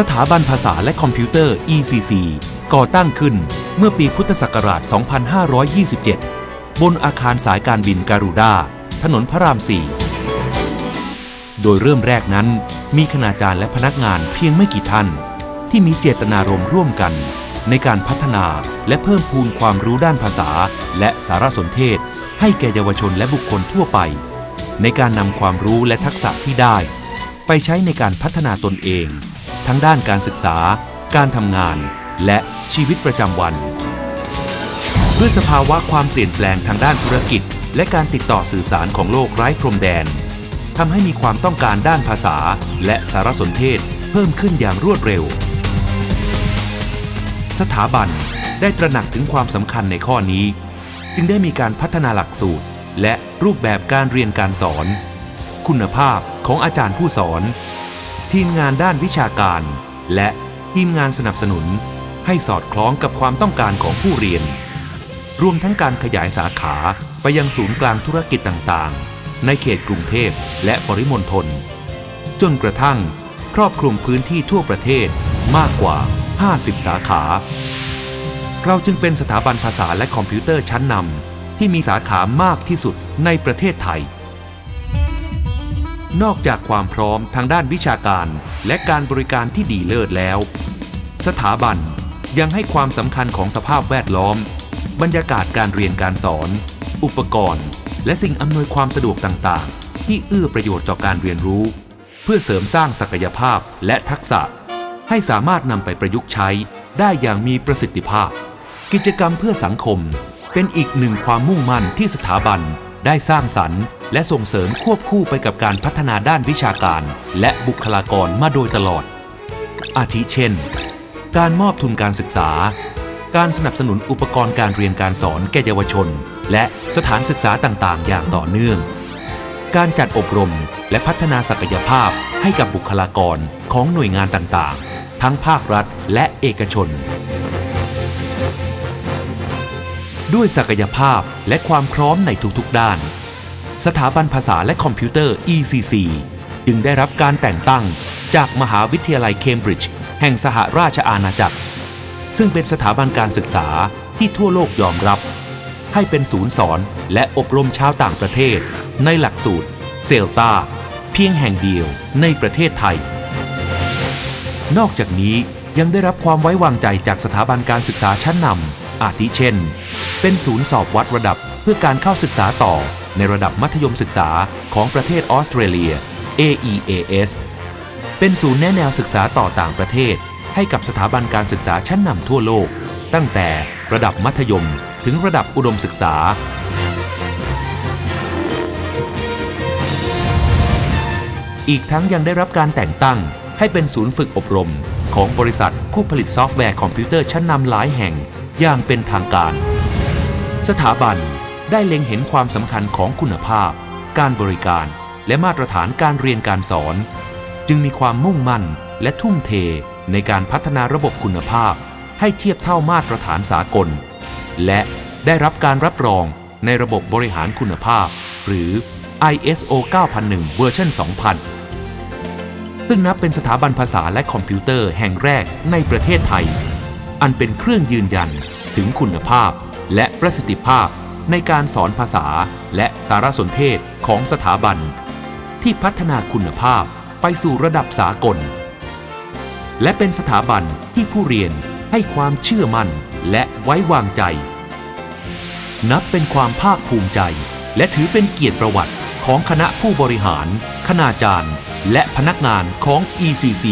สถาบันภาษาและคอมพิวเตอร์ ECC ก่อตั้งขึ้นเมื่อปีพุทธศักราช 2527 บนอาคารสายการบินการูด้าถนนพระราม 4 โดยเริ่มแรกนั้น มีคณาจารย์และพนักงานเพียงไม่กี่ท่าน ที่มีเจตนารมณ์ร่วมกัน ในการพัฒนาและเพิ่มพูนความรู้ด้านภาษา และสารสนเทศ ให้แก่เยาวชนและบุคคลทั่วไป ในการนำความรู้และทักษะที่ได้ ไปใช้ในการพัฒนาตนเอง ทั้งด้านการศึกษา การทำงาน และชีวิตประจำวัน ด้วยสภาวะความเปลี่ยนแปลงทางด้านธุรกิจ และการติดต่อสื่อสารของโลกไร้พรมแดนทำให้มีความต้องการด้านภาษา และสารสนเทศเพิ่มขึ้นอย่างรวดเร็ว สถาบันได้ตระหนักถึงความสำคัญในข้อนี้ จึงได้มีการพัฒนาหลักสูตร และรูปแบบการเรียนการสอน คุณภาพของอาจารย์ผู้สอน ทีมงานด้านวิชาการ และทีมงานสนับสนุน ให้สอดคล้องกับความต้องการของผู้เรียน รวมทั้งการขยายสาขาไปยังศูนย์กลางธุรกิจต่างๆ ในเขตกรุงเทพและปริมณฑลจนกระทั่งครอบคลุมพื้นที่ทั่วประเทศมากกว่า 50 สาขา เราจึงเป็นสถาบันภาษาและคอมพิวเตอร์ชั้นนำที่มีสาขามากที่สุดในประเทศไทย นอกจากความพร้อมทางด้านวิชาการ และการบริการที่ดีเลิศแล้ว สถาบันยังให้ความสำคัญของสภาพแวดล้อม บรรยากาศการเรียนการสอน อุปกรณ์ และสิ่งอำนวยความสะดวกต่างๆ ที่เอื้อประโยชน์ต่อการเรียนรู้ เพื่อเสริมสร้างศักยภาพและทักษะ ให้สามารถนำไปประยุกต์ใช้ได้อย่างมีประสิทธิภาพ กิจกรรมเพื่อสังคมเป็นอีกหนึ่งความมุ่งมั่นที่สถาบัน ได้สร้างสรรค์ และส่งเสริมควบคู่ไปกับการพัฒนาด้านวิชาการ และบุคลากรมาโดยตลอด อาทิเช่น การมอบทุนการศึกษา การสนับสนุนอุปกรณ์การเรียนการสอนแก่เยาวชน และสถานศึกษาต่างๆ อย่างต่อเนื่อง การจัดอบรมและพัฒนาศักยภาพให้กับบุคลากรของหน่วยงานต่างๆ ทั้งภาครัฐและเอกชน ด้วยศักยภาพและความพร้อมในทุกๆด้าน สถาบันภาษาและคอมพิวเตอร์ ECC จึงได้รับการแต่งตั้งจากมหาวิทยาลัยเคมบริดจ์แห่งสหราชอาณาจักร ซึ่งเป็นสถาบันการศึกษาที่ทั่วโลกยอมรับ ให้เป็นศูนย์สอนและอบรมชาวต่างประเทศ ในหลักสูตร เซลตาเพียงแห่งเดียวในประเทศไทย นอกจากนี้ยังได้รับความไว้วางใจจากสถาบันการศึกษาชั้นนำ อาทิเช่น เป็นศูนย์สอบวัดระดับเพื่อการเข้าศึกษาต่อในระดับมัธยมศึกษาของประเทศออสเตรเลีย AEAS เป็นศูนย์แนะแนวศึกษาต่อต่างประเทศ ให้กับสถาบันการศึกษาชั้นนำทั่วโลก ตั้งแต่ระดับมัธยมถึงระดับอุดมศึกษา อีกทั้งยังได้รับการแต่งตั้งให้เป็นศูนย์ฝึกอบรม ของบริษัทผู้ผลิตซอฟต์แวร์คอมพิวเตอร์ชั้นนำหลายแห่ง อย่างเป็นทางการ สถาบันได้เล็งเห็นความสำคัญของคุณภาพ การบริการ และมาตรฐานการเรียนการสอน จึงมีความมุ่งมั่นและทุ่มเทในการพัฒนาระบบคุณภาพ ให้เทียบเท่ามาตรฐานสากล และได้รับการรับรองในระบบบริหารคุณภาพ หรือ ISO 9001 เวอร์ชัน2000 ซึ่งนับเป็นสถาบันภาษาและคอมพิวเตอร์แห่งแรกในประเทศไทย อันเป็นเครื่องยืนยันถึงคุณภาพและประสิทธิภาพในการสอนภาษาและสารสนเทศของสถาบัน ที่พัฒนาคุณภาพไปสู่ระดับสากล และเป็นสถาบันที่ผู้เรียนให้ความเชื่อมั่นและไว้วางใจ นับเป็นความภาคภูมิใจ และถือเป็นเกียรติประวัติของคณะผู้บริหาร คณาจารย์ และพนักงานของ ECC